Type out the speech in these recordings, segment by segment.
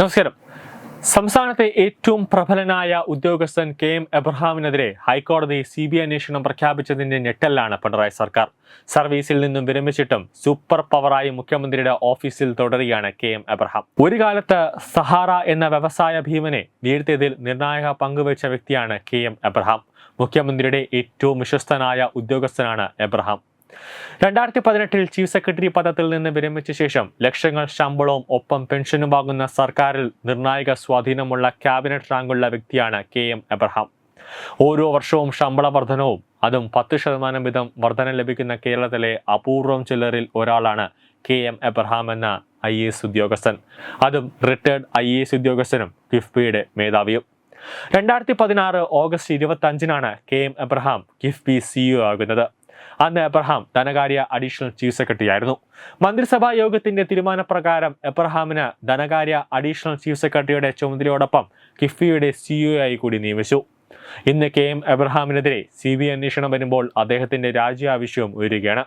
നമസ്കാരം. സംസ്ഥാനത്തെ ഏറ്റവും പ്രബലനായ ഉദ്യോഗസ്ഥൻ കെ എം എബ്രഹാമിനെതിരെ ഹൈക്കോടതി സി ബി അന്വേഷണം പ്രഖ്യാപിച്ചതിന്റെ ഞെട്ടലാണ് പിണറായി സർക്കാർ. സർവീസിൽ നിന്നും വിരമിച്ചിട്ടും സൂപ്പർ പവറായി മുഖ്യമന്ത്രിയുടെ ഓഫീസിൽ തുടരുകയാണ് കെ എം എബ്രഹാം. ഒരു കാലത്ത് സഹാറ എന്ന വ്യവസായ ഭീമനെ വീഴ്ത്തിയതിൽ നിർണായക പങ്കുവച്ച വ്യക്തിയാണ് കെ എം എബ്രഹാം. മുഖ്യമന്ത്രിയുടെ ഏറ്റവും വിശ്വസ്തനായ ഉദ്യോഗസ്ഥനാണ് എബ്രഹാം. രണ്ടായിരത്തി പതിനെട്ടിൽ ചീഫ് സെക്രട്ടറി പദത്തിൽ നിന്ന് വിരമിച്ച ശേഷം ലക്ഷങ്ങൾ ശമ്പളവും ഒപ്പം പെൻഷനും വാങ്ങുന്ന സർക്കാരിൽ നിർണായക സ്വാധീനമുള്ള ക്യാബിനറ്റ് റാങ്കുള്ള വ്യക്തിയാണ് കെ എം എബ്രഹാം. ഓരോ വർഷവും ശമ്പള വർധനവും അതും പത്ത് ശതമാനം വീതം വർധന ലഭിക്കുന്ന കേരളത്തിലെ അപൂർവം ചിലരിൽ ഒരാളാണ് കെ എം എബ്രഹാം എന്ന ഐ എസ് ഉദ്യോഗസ്ഥൻ. അതും റിട്ടയർഡ് ഐ എ എസ് ഉദ്യോഗസ്ഥനും കിഫ്ബിയുടെ മേധാവിയും. രണ്ടായിരത്തി പതിനാറ് ഓഗസ്റ്റ് ഇരുപത്തി അഞ്ചിനാണ് K M Abraham KIIFB CEO ആകുന്നത്. അന്ന് എബ്രഹാം ധനകാര്യ അഡീഷണൽ ചീഫ് സെക്രട്ടറി ആയിരുന്നു. മന്ത്രിസഭാ യോഗത്തിന്റെ തീരുമാനപ്രകാരം എബ്രഹാമിന് ധനകാര്യ അഡീഷണൽ ചീഫ് സെക്രട്ടറിയുടെ ചുമതലയോടൊപ്പം കിഫ്ബിയുടെ സിഇഒ ആയി കൂടി നിയമിച്ചു. ഇന്ന് കെ എം എബ്രഹാമിനെതിരെ സി ബി അന്വേഷണം വരുമ്പോൾ അദ്ദേഹത്തിന്റെ രാജി ആവശ്യവും ഉയരുകയാണ്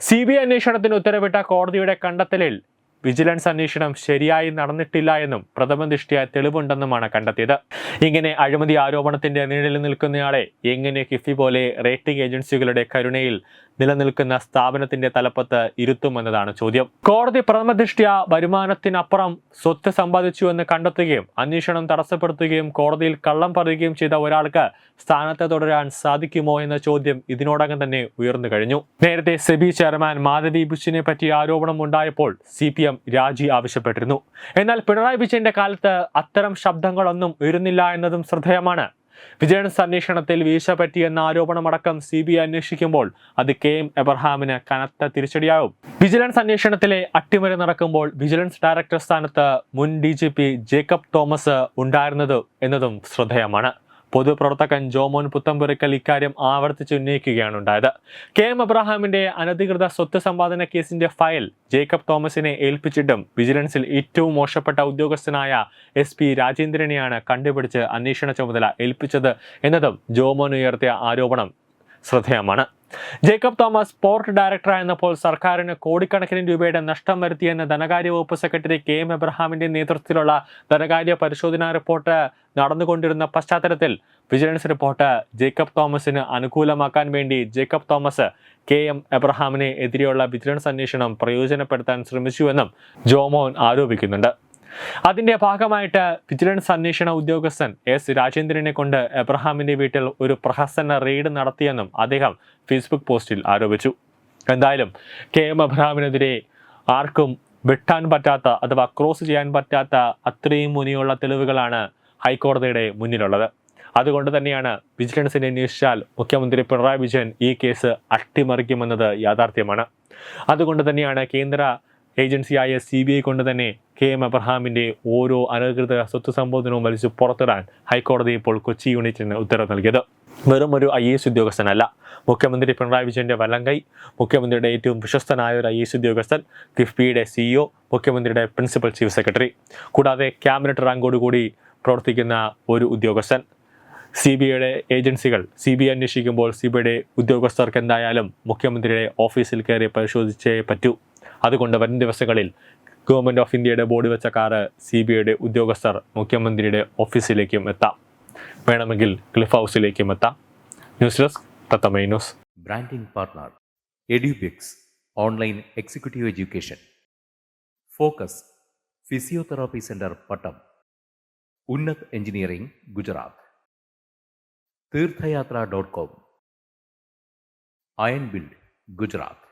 സി ബി അന്വേഷണത്തിന് ഉത്തരവിട്ട കോടതിയുടെ കണ്ടെത്തലിൽ വിജിലൻസ് അന്വേഷണം ശരിയായി നടന്നിട്ടില്ല എന്നും പ്രഥമ ദൃഷ്ടിയ തെളിവുണ്ടെന്നുമാണ് കണ്ടെത്തിയത്. ഇങ്ങനെ അഴിമതി ആരോപണത്തിന്റെ നിഴലിൽ നിൽക്കുന്നയാളെ എങ്ങനെ കിഫി പോലെ റേറ്റിംഗ് ഏജൻസികളുടെ കരുണയിൽ നിലനിൽക്കുന്ന സ്ഥാപനത്തിന്റെ തലപ്പത്ത് ഇരുത്തുമെന്നതാണ് ചോദ്യം. കോടതി പ്രഥമ ദൃഷ്ടിയ വരുമാനത്തിനപ്പുറം സ്വത്ത് സമ്പാദിച്ചു എന്ന് കണ്ടെത്തുകയും അന്വേഷണം തടസ്സപ്പെടുത്തുകയും കോടതിയിൽ കള്ളം പറയുകയും ചെയ്ത ഒരാൾക്ക് സ്ഥാനത്ത് തുടരാൻ സാധിക്കുമോ എന്ന ചോദ്യം ഇതിനോടകം തന്നെ ഉയർന്നു കഴിഞ്ഞു. നേരത്തെ സെബി ചെയർമാൻ മാധവി ബുഷിനെ പറ്റി ആരോപണം ഉണ്ടായപ്പോൾ സി പി എം രാജി ആവശ്യപ്പെട്ടിരുന്നു. എന്നാൽ പിണറായി വിജയന്റെ കാലത്ത് അത്തരം ശബ്ദങ്ങളൊന്നും ഉയരുന്നില്ല എന്നതും ശ്രദ്ധേയമാണ്. വിജിലൻസ് അന്വേഷണത്തിൽ വീഴ്ച പറ്റിയെന്ന ആരോപണമടക്കം സി ബി ഐ അന്വേഷിക്കുമ്പോൾ അത് കെ എം എബ്രഹാമിന് കനത്ത തിരിച്ചടിയാവും. വിജിലൻസ് അന്വേഷണത്തിലെ അട്ടിമറി നടക്കുമ്പോൾ വിജിലൻസ് ഡയറക്ടർ സ്ഥാനത്ത് മുൻ D G P Jacob Thomas ഉണ്ടായിരുന്നത് എന്നതും ശ്രദ്ധേയമാണ്. പൊതുപ്രവർത്തകൻ ജോമോൻ പുത്തമ്പുരക്കൽ ഇക്കാര്യം ആവർത്തിച്ച് ഉന്നയിക്കുകയാണ് ഉണ്ടായത്. കെ എം അബ്രഹാമിന്റെ അനധികൃത സ്വത്ത് സമ്പാദന കേസിന്റെ ഫയൽ ജേക്കബ് തോമസിനെ ഏൽപ്പിച്ചിട്ടും വിജിലൻസിൽ ഏറ്റവും മോശപ്പെട്ട ഉദ്യോഗസ്ഥനായ എസ് പി രാജേന്ദ്രനെയാണ് കണ്ടുപിടിച്ച് അന്വേഷണ ചുമതല ഏൽപ്പിച്ചത് എന്നതും ജോമോൻ ഉയർത്തിയ ആരോപണം ശ്രദ്ധേയമാണ്. ജേക്കബ് തോമസ് പോർട്ട് ഡയറക്ടറായിരുന്നപ്പോൾ സർക്കാരിന് കോടിക്കണക്കിന് രൂപയുടെ നഷ്ടം വരുത്തിയെന്ന് ധനകാര്യ വകുപ്പ് സെക്രട്ടറി കെ എം എബ്രഹാമിന്റെ നേതൃത്വത്തിലുള്ള ധനകാര്യ പരിശോധനാ റിപ്പോർട്ട് നടന്നുകൊണ്ടിരുന്ന പശ്ചാത്തലത്തിൽ വിജിലൻസ് റിപ്പോർട്ട് ജേക്കബ് തോമസിന് അനുകൂലമാക്കാൻ വേണ്ടി ജേക്കബ് തോമസ് കെ എം എബ്രഹാമിനെ എതിരെയുള്ള വിജിലൻസ് അന്വേഷണം പ്രയോജനപ്പെടുത്താൻ ശ്രമിച്ചുവെന്നും ജോമോൻ ആരോപിക്കുന്നുണ്ട്. അതിന്റെ ഭാഗമായിട്ട് വിജിലൻസ് അന്വേഷണ ഉദ്യോഗസ്ഥൻ എസ് രാജേന്ദ്രനെ കൊണ്ട് എബ്രഹാമിന്റെ വീട്ടിൽ ഒരു പ്രഹസന റെയ്ഡ് നടത്തിയെന്നും അദ്ദേഹം ഫേസ്ബുക്ക് പോസ്റ്റിൽ ആരോപിച്ചു. എന്തായാലും കെ എം എബ്രഹാമിനെതിരെ ആർക്കും വെട്ടാൻ പറ്റാത്ത അഥവാ ക്രോസ് ചെയ്യാൻ പറ്റാത്ത അത്രയും മുനിയുള്ള തെളിവുകളാണ് ഹൈക്കോടതിയുടെ മുന്നിലുള്ളത്. അതുകൊണ്ട് തന്നെയാണ് വിജിലൻസിനെ അന്വേഷിച്ചാൽ മുഖ്യമന്ത്രി പിണറായി വിജയൻ ഈ കേസ് അട്ടിമറിക്കുമെന്നത് യാഥാർത്ഥ്യമാണ്. അതുകൊണ്ട് തന്നെയാണ് കേന്ദ്ര ഏജൻസിയായ സി ബി ഐ കൊണ്ട് തന്നെ കെ എം അബ്രഹാമിന്റെ ഓരോ അനധികൃത സ്വത്ത് സംബോധനവും വലിച്ചു പുറത്തിടാൻ ഹൈക്കോടതി ഇപ്പോൾ കൊച്ചി യൂണിറ്റിന് ഉത്തരവ് നൽകിയത്. വെറും ഒരു ഐ എസ് ഉദ്യോഗസ്ഥനല്ല. മുഖ്യമന്ത്രി പിണറായി വിജയന്റെ വലങ്കൈ മുഖ്യമന്ത്രിയുടെ ഏറ്റവും വിശ്വസ്തനായ ഒരു ഐ എസ് ഉദ്യോഗസ്ഥൻ കിഫ്ബിയുടെ സിഇഒ മുഖ്യമന്ത്രിയുടെ പ്രിൻസിപ്പൽ ചീഫ് സെക്രട്ടറി. കൂടാതെ ക്യാബിനറ്റ് റാങ്കോടുകൂടി പ്രവർത്തിക്കുന്ന ഒരു ഉദ്യോഗസ്ഥൻ. സി ബി ഐയുടെ ഏജൻസികൾ സി ബി ഐ അന്വേഷിക്കുമ്പോൾ സി ബി ഐയുടെ ഉദ്യോഗസ്ഥർക്ക് എന്തായാലും മുഖ്യമന്ത്രിയുടെ ഓഫീസിൽ കയറി പരിശോധിച്ചേ പറ്റൂ. അതുകൊണ്ട് വരും ദിവസങ്ങളിൽ ഗവൺമെന്റ് ഓഫ് ഇന്ത്യയുടെ ബോർഡ് വെച്ച കാറ് സി ബി ഐയുടെ ഉദ്യോഗസ്ഥർ മുഖ്യമന്ത്രിയുടെ ഓഫീസിലേക്കും എത്താം. വേണമെങ്കിൽ ക്ലിഫ് ഹൗസിലേക്കും എത്താം. News desk തത്തമൈ news branding partner Edubix online executive education focus physiotherapy centre Pattom Unnath engineering Gujarat Theerthayatra dot com iron build Gujarat